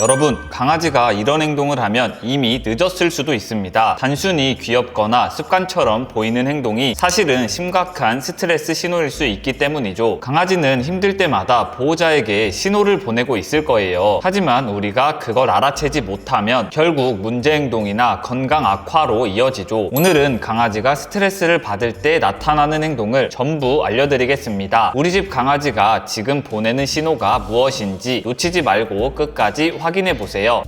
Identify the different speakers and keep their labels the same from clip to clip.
Speaker 1: 여러분, 강아지가 이런 행동을 하면 이미 늦었을 수도 있습니다. 단순히 귀엽거나 습관처럼 보이는 행동이 사실은 심각한 스트레스 신호일 수 있기 때문이죠. 강아지는 힘들 때마다 보호자에게 신호를 보내고 있을 거예요. 하지만 우리가 그걸 알아채지 못하면 결국 문제 행동이나 건강 악화로 이어지죠. 오늘은 강아지가 스트레스를 받을 때 나타나는 행동을 전부 알려드리겠습니다. 우리 집 강아지가 지금 보내는 신호가 무엇인지 놓치지 말고 끝까지 확인해 보세요.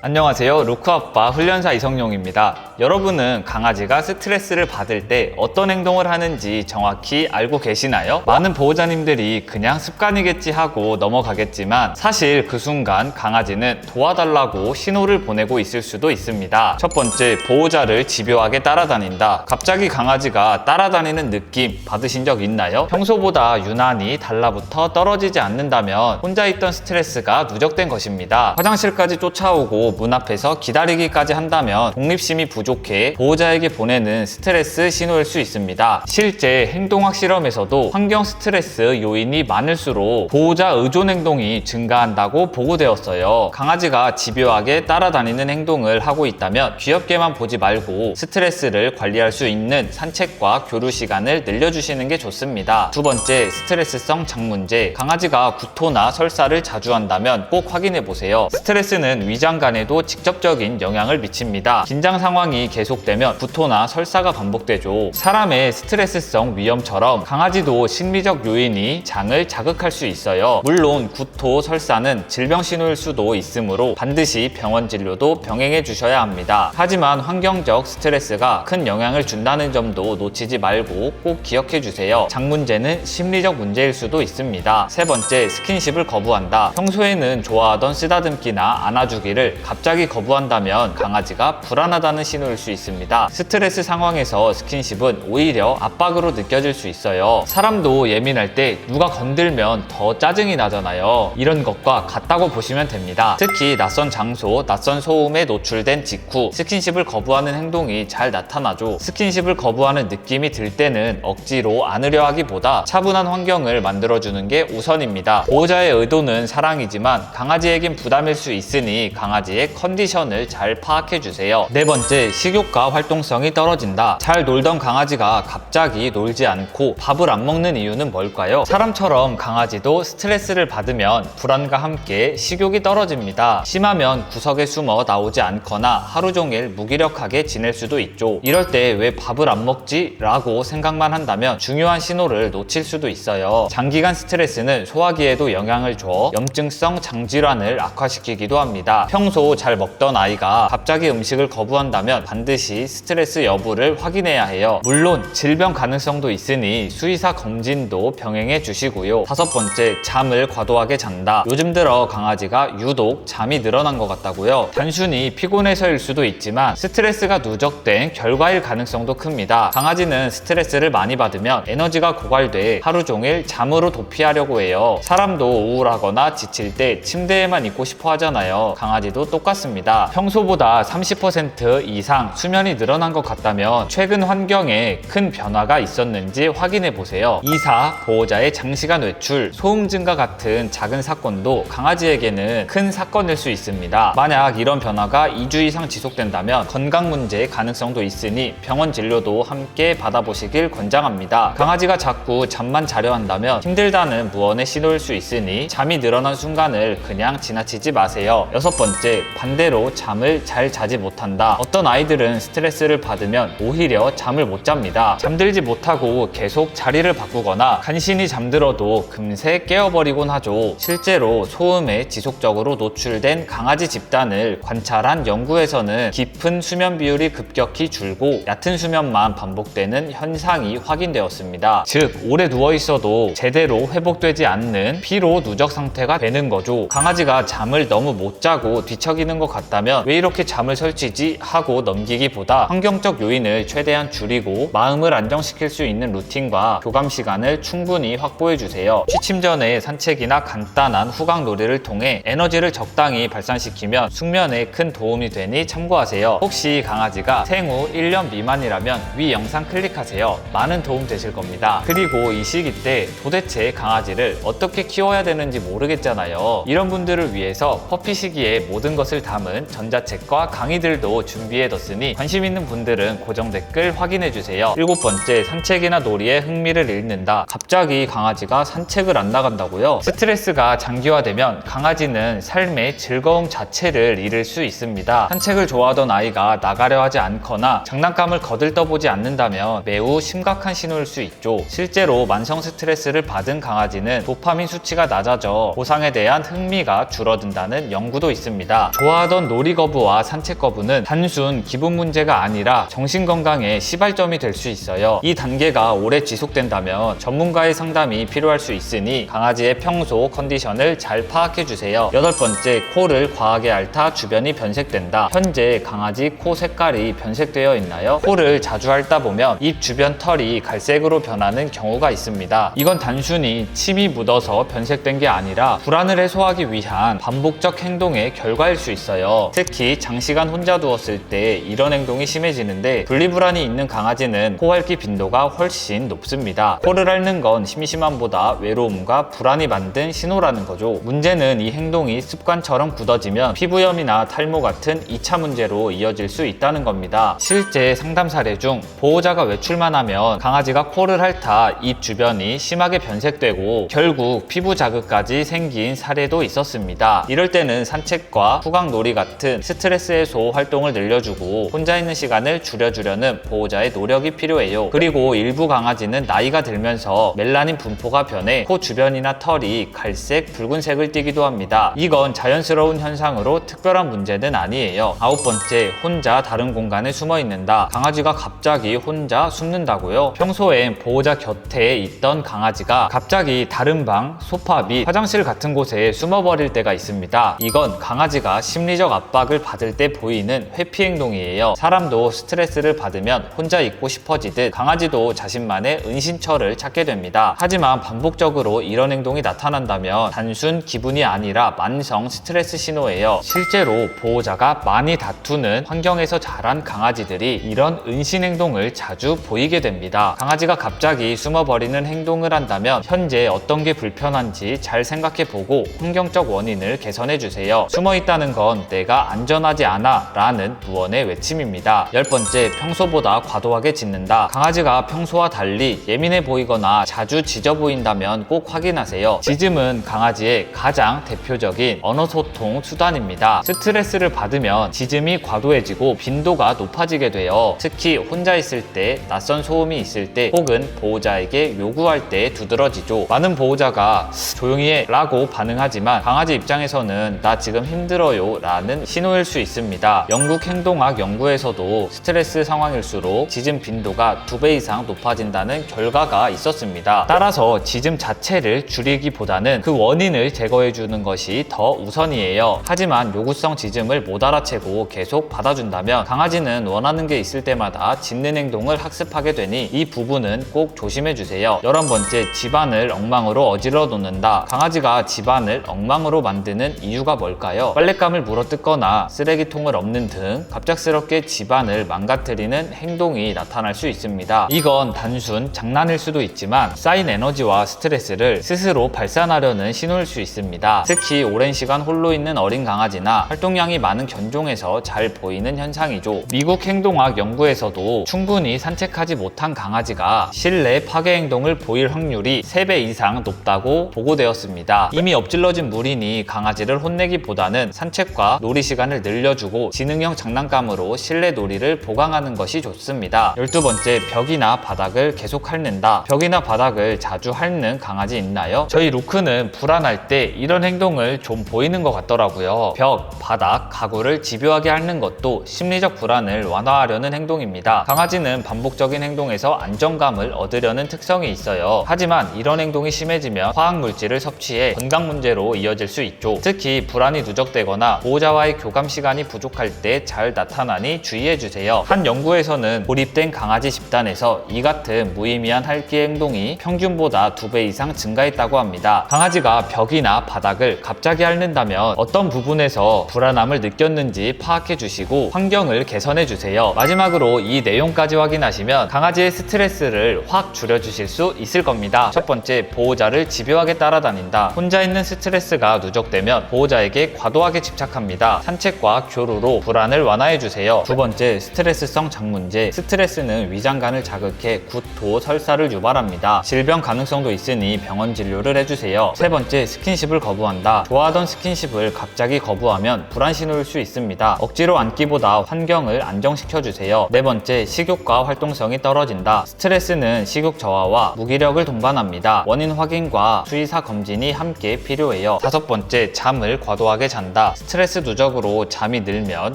Speaker 1: 안녕하세요. 루크아빠 훈련사 이성용입니다. 여러분은 강아지가 스트레스를 받을 때 어떤 행동을 하는지 정확히 알고 계시나요? 많은 보호자님들이 그냥 습관이겠지 하고 넘어가겠지만 사실 그 순간 강아지는 도와달라고 신호를 보내고 있을 수도 있습니다. 첫 번째, 보호자를 집요하게 따라다닌다. 갑자기 강아지가 따라다니는 느낌 받으신 적 있나요? 평소보다 유난히 달라붙어 떨어지지 않는다면 혼자 있던 스트레스가 누적된 것입니다. 화장실까지 쫓아오고 문 앞에서 기다리기까지 한다면 독립심이 부족 해 보호자에게 보내는 스트레스 신호일 수 있습니다. 실제 행동학 실험에서도 환경 스트레스 요인이 많을수록 보호자 의존 행동이 증가한다고 보고되었어요. 강아지가 집요하게 따라다니는 행동을 하고 있다면 귀엽게만 보지 말고 스트레스를 관리할 수 있는 산책과 교류 시간을 늘려주시는 게 좋습니다. 두 번째, 스트레스성 장 문제. 강아지가 구토나 설사를 자주 한다면 꼭 확인해 보세요. 스트레스는 위장 간에도 직접적인 영향을 미칩니다. 긴장 상황이 계속되면 구토나 설사가 반복되죠. 사람의 스트레스성 위염처럼 강아지도 심리적 요인이 장을 자극할 수 있어요. 물론 구토, 설사는 질병 신호일 수도 있으므로 반드시 병원 진료도 병행해 주셔야 합니다. 하지만 환경적 스트레스가 큰 영향을 준다는 점도 놓치지 말고 꼭 기억해 주세요. 장 문제는 심리적 문제일 수도 있습니다. 세 번째, 스킨십을 거부한다. 평소에는 좋아하던 쓰다듬기나 안아주기를 갑자기 거부한다면 강아지가 불안하다는 신호 일수 있습니다. 스트레스 상황에서 스킨십은 오히려 압박으로 느껴질 수 있어요. 사람도 예민할 때 누가 건들면 더 짜증이 나잖아요. 이런 것과 같다고 보시면 됩니다. 특히 낯선 장소, 낯선 소음에 노출된 직후 스킨십을 거부하는 행동이 잘 나타나죠. 스킨십을 거부하는 느낌이 들 때는 억지로 안으려 하기보다 차분한 환경을 만들어주는 게 우선입니다. 보호자의 의도는 사랑이지만 강아지에겐 부담일 수 있으니 강아지의 컨디션을 잘 파악해 주세요. 네 번째, 식욕과 활동성이 떨어진다. 잘 놀던 강아지가 갑자기 놀지 않고 밥을 안 먹는 이유는 뭘까요? 사람처럼 강아지도 스트레스를 받으면 불안과 함께 식욕이 떨어집니다. 심하면 구석에 숨어 나오지 않거나 하루 종일 무기력하게 지낼 수도 있죠. 이럴 때 왜 밥을 안 먹지? 라고 생각만 한다면 중요한 신호를 놓칠 수도 있어요. 장기간 스트레스는 소화기에도 영향을 줘 염증성 장질환을 악화시키기도 합니다. 평소 잘 먹던 아이가 갑자기 음식을 거부한다면 반드시 스트레스 여부를 확인해야 해요. 물론 질병 가능성도 있으니 수의사 검진도 병행해 주시고요. 다섯 번째, 잠을 과도하게 잔다. 요즘 들어 강아지가 유독 잠이 늘어난 것 같다고요. 단순히 피곤해서일 수도 있지만 스트레스가 누적된 결과일 가능성도 큽니다. 강아지는 스트레스를 많이 받으면 에너지가 고갈돼 하루 종일 잠으로 도피하려고 해요. 사람도 우울하거나 지칠 때 침대에만 있고 싶어 하잖아요. 강아지도 똑같습니다. 평소보다 30% 이상 수면이 늘어난 것 같다면 최근 환경에 큰 변화가 있었는지 확인해 보세요. 이사, 보호자의 장시간 외출, 소음 증가 같은 작은 사건도 강아지에게는 큰 사건일 수 있습니다. 만약 이런 변화가 2주 이상 지속된다면 건강 문제의 가능성도 있으니 병원 진료도 함께 받아보시길 권장합니다. 강아지가 자꾸 잠만 자려 한다면 힘들다는 무언의 신호일 수 있으니 잠이 늘어난 순간을 그냥 지나치지 마세요. 여섯 번째, 반대로 잠을 잘 자지 못한다. 어떤 아이 들은 스트레스를 받으면 오히려 잠을 못 잡니다. 잠들지 못하고 계속 자리를 바꾸거나 간신히 잠들어도 금세 깨어버리곤 하죠. 실제로 소음에 지속적으로 노출된 강아지 집단을 관찰한 연구에서는 깊은 수면 비율이 급격히 줄고 얕은 수면만 반복되는 현상이 확인되었습니다. 즉, 오래 누워 있어도 제대로 회복되지 않는 피로 누적 상태가 되는 거죠. 강아지가 잠을 너무 못 자고 뒤척이는 것 같다면 왜 이렇게 잠을 설치지 하고 넘기기보다 환경적 요인을 최대한 줄이고 마음을 안정시킬 수 있는 루틴과 교감 시간을 충분히 확보해 주세요. 취침 전에 산책이나 간단한 후각 놀이를 통해 에너지를 적당히 발산시키면 숙면에 큰 도움이 되니 참고하세요. 혹시 강아지가 생후 1년 미만이라면 위 영상 클릭하세요. 많은 도움 되실 겁니다. 그리고 이 시기 때 도대체 강아지를 어떻게 키워야 되는지 모르겠잖아요. 이런 분들을 위해서 퍼피 시기에 모든 것을 담은 전자책과 강의들도 준비해 뒀으니 관심 있는 분들은 고정 댓글 확인해주세요. 일곱 번째, 산책이나 놀이에 흥미를 잃는다. 갑자기 강아지가 산책을 안 나간다고요? 스트레스가 장기화되면 강아지는 삶의 즐거움 자체를 잃을 수 있습니다. 산책을 좋아하던 아이가 나가려 하지 않거나 장난감을 거들떠보지 않는다면 매우 심각한 신호일 수 있죠. 실제로 만성 스트레스를 받은 강아지는 도파민 수치가 낮아져 보상에 대한 흥미가 줄어든다는 연구도 있습니다. 좋아하던 놀이 거부와 산책 거부는 단순 기분 문제가 아니라 정신 건강에 시발점이 될 수 있어요. 이 단계가 오래 지속된다면 전문가의 상담이 필요할 수 있으니 강아지의 평소 컨디션을 잘 파악해 주세요. 여덟 번째, 코를 과하게 앓다 주변이 변색된다. 현재 강아지 코 색깔이 변색되어 있나요? 코를 자주 앓다 보면 입 주변 털이 갈색으로 변하는 경우가 있습니다. 이건 단순히 침이 묻어서 변색된 게 아니라 불안을 해소하기 위한 반복적 행동의 결과일 수 있어요. 특히 장시간 혼자 두었을 때 이런 행동이 심해지는데 분리불안이 있는 강아지는 코 앓기 빈도가 훨씬 높습니다. 코를 앓는 건 심심함보다 외로움과 불안이 만든 신호라는 거죠. 문제는 이 행동이 습관처럼 굳어지면 피부염이나 탈모 같은 2차 문제로 이어질 수 있다는 겁니다. 실제 상담 사례 중 보호자가 외출만 하면 강아지가 코를 핥아 입 주변이 심하게 변색되고 결국 피부 자극까지 생긴 사례도 있었습니다. 이럴 때는 산책과 후각 놀이 같은 스트레스 해소 활동을 늘려주고 혼자 있는 시간을 줄여주려는 보호자의 노력이 필요해요. 그리고 일부 강아지는 나이가 들면서 멜라닌 분포가 변해 코 주변이나 털이 갈색, 붉은색을 띠기도 합니다. 이건 자연스러운 현상으로 특별한 문제는 아니에요. 아홉 번째, 혼자 다른 공간에 숨어 있는다. 강아지가 갑자기 혼자 숨는다고요? 평소엔 보호자 곁에 있던 강아지가 갑자기 다른 방, 소파 및 화장실 같은 곳에 숨어버릴 때가 있습니다. 이건 강아지가 심리적 압박을 받을 때 보이는 회피 행동이 에요. 사람도 스트레스를 받으면 혼자 있고 싶어지듯 강아지도 자신만의 은신처를 찾게 됩니다. 하지만 반복적으로 이런 행동이 나타난다면 단순 기분이 아니라 만성 스트레스 신호예요. 실제로 보호자가 많이 다투는 환경에서 자란 강아지들이 이런 은신 행동을 자주 보이게 됩니다. 강아지가 갑자기 숨어버리는 행동을 한다면 현재 어떤 게 불편한지 잘 생각해 보고 환경적 원인을 개선해 주세요. 숨어 있다는 건 내가 안전하지 않아 라는 무언의 외침입니다. 열 번째, 평소보다 과도하게 짖는다. 강아지가 평소와 달리 예민해 보이거나 자주 짖어 보인다면 꼭 확인하세요. 짖음은 강아지의 가장 대표적인 언어 소통 수단입니다. 스트레스를 받으면 짖음이 과도해지고 빈도가 높아지게 돼요. 특히 혼자 있을 때, 낯선 소음이 있을 때, 혹은 보호자에게 요구할 때 두드러지죠. 많은 보호자가 조용히 해 라고 반응하지만 강아지 입장에서는 나 지금 힘들어요 라는 신호일 수 있습니다. 영국 행동학 연구에서도 스트레스 상황일수록 짖음 빈도가 두 배 이상 높아진다는 결과가 있었습니다. 따라서 짖음 자체를 줄이기보다는 그 원인을 제거해 주는 것이 더 우선이에요. 하지만 요구성 짖음을 못 알아채고 계속 받아준다면 강아지는 원하는 게 있을 때마다 짖는 행동을 학습하게 되니 이 부분은 꼭 조심해 주세요. 열한 번째, 집안을 엉망으로 어지러 놓는다. 강아지가 집안을 엉망으로 만드는 이유가 뭘까요? 빨랫감을 물어 뜯거나 쓰레기통을 엎는 등 갑작스 럽게 집안을 망가뜨리는 행동이 나타날 수 있습니다. 이건 단순 장난일 수도 있지만 쌓인 에너지와 스트레스를 스스로 발산하려는 신호일 수 있습니다. 특히 오랜 시간 홀로 있는 어린 강아지나 활동량이 많은 견종에서 잘 보이는 현상이죠. 미국 행동학 연구에서도 충분히 산책하지 못한 강아지가 실내 파괴 행동을 보일 확률이 3배 이상 높다고 보고되었습니다. 이미 엎질러진 물이니 강아지를 혼내기보다는 산책과 놀이 시간을 늘려주고 지능형 장난감 으로 실내 놀이를 보강하는 것이 좋습니다. 12번째, 벽이나 바닥을 계속 핥는다. 벽이나 바닥을 자주 핥는 강아지 있나요? 저희 루크는 불안할 때 이런 행동을 좀 보이는 것 같더라고요. 벽, 바닥, 가구를 집요하게 핥는 것도 심리적 불안을 완화하려는 행동입니다. 강아지는 반복적인 행동에서 안정감을 얻으려는 특성이 있어요. 하지만 이런 행동이 심해지면 화학 물질을 섭취해 건강 문제로 이어질 수 있죠. 특히 불안이 누적되거나 보호자와의 교감 시간이 부족할 때 잘 나타나는 나타나니 주의해 주세요. 한 연구에서는 고립된 강아지 집단에서 이 같은 무의미한 할기 행동이 평균보다 두 배 이상 증가했다고 합니다. 강아지가 벽이나 바닥을 갑자기 핥는다면 어떤 부분에서 불안함을 느꼈는지 파악해 주시고 환경을 개선해 주세요. 마지막으로 이 내용까지 확인하시면 강아지의 스트레스를 확 줄여주실 수 있을 겁니다. 첫 번째, 보호자를 집요하게 따라다닌다. 혼자 있는 스트레스가 누적되면 보호자에게 과도하게 집착합니다. 산책과 교류로 불안을 완화해 주세요. 두 번째, 스트레스성 장문제. 스트레스는 위장관을 자극해 구토, 설사를 유발합니다. 질병 가능성도 있으니 병원 진료를 해주세요. 세 번째, 스킨십을 거부한다. 좋아하던 스킨십을 갑자기 거부하면 불안 신호일 수 있습니다. 억지로 안기보다 환경을 안정시켜 주세요. 네 번째, 식욕과 활동성이 떨어진다. 스트레스는 식욕 저하와 무기력을 동반합니다. 원인 확인과 수의사 검진이 함께 필요해요. 다섯 번째, 잠을 과도하게 잔다. 스트레스 누적으로 잠이 늘면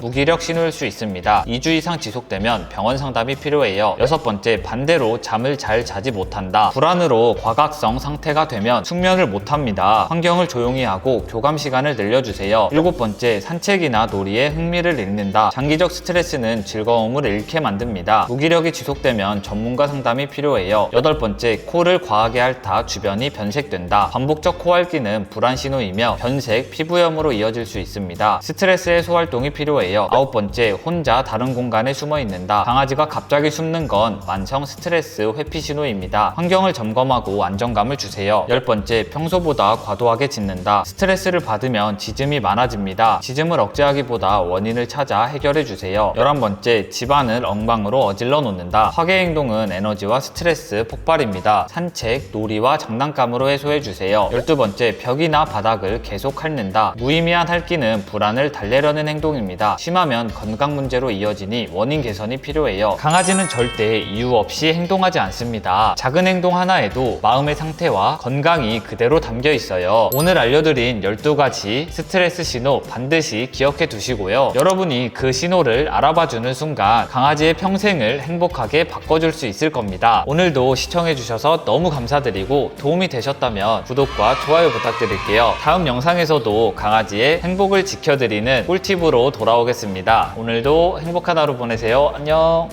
Speaker 1: 무기력 신호일 수 있습니다. 2주 이상 지속되면 병원 상담이 필요해요. 여섯 번째, 반대로 잠을 잘 자지 못한다. 불안으로 과각성 상태가 되면 숙면을 못합니다. 환경을 조용히 하고 교감 시간을 늘려주세요. 일곱 번째, 산책이나 놀이에 흥미를 잃는다. 장기적 스트레스는 즐거움을 잃게 만듭니다. 무기력이 지속되면 전문가 상담이 필요해요. 여덟 번째, 코를 과하게 핥아 주변이 변색된다. 반복적 코핥기는 불안 신호이며 변색, 피부염으로 이어질 수 있습니다. 스트레스 해소 활동이 필요해요. 아홉 번째, 혼자 다른 공간에 숨어 있는다. 강아지가 갑자기 숨는 건 만성 스트레스 회피 신호입니다. 환경을 점검하고 안정감을 주세요. 열 번째, 평소보다 과도하게 짖는다. 스트레스를 받으면 짖음이 많아집니다. 짖음을 억제하기보다 원인을 찾아 해결해 주세요. 열한 번째, 집안을 엉망으로 어질러 놓는다. 화계 행동은 에너지와 스트레스 폭발입니다. 산책, 놀이와 장난감으로 해소해 주세요. 열두 번째, 벽이나 바닥을 계속 핥는다. 무의미한 핥기는 불안을 달래려는 행동입니다. 심하면 건강 문제로 이어지니 원인 개선이 필요해요. 강아지는 절대 이유 없이 행동하지 않습니다. 작은 행동 하나에도 마음의 상태와 건강이 그대로 담겨 있어요. 오늘 알려드린 12가지 스트레스 신호 반드시 기억해 두시고요. 여러분이 그 신호를 알아봐 주는 순간 강아지의 평생을 행복하게 바꿔줄 수 있을 겁니다. 오늘도 시청해 주셔서 너무 감사드리고 도움이 되셨다면 구독과 좋아요 부탁드릴게요. 다음 영상에서도 강아지의 행복을 지켜드리는 꿀팁으로 돌아오겠습니다. 오늘도 행복한 하루 보내세요. 안녕.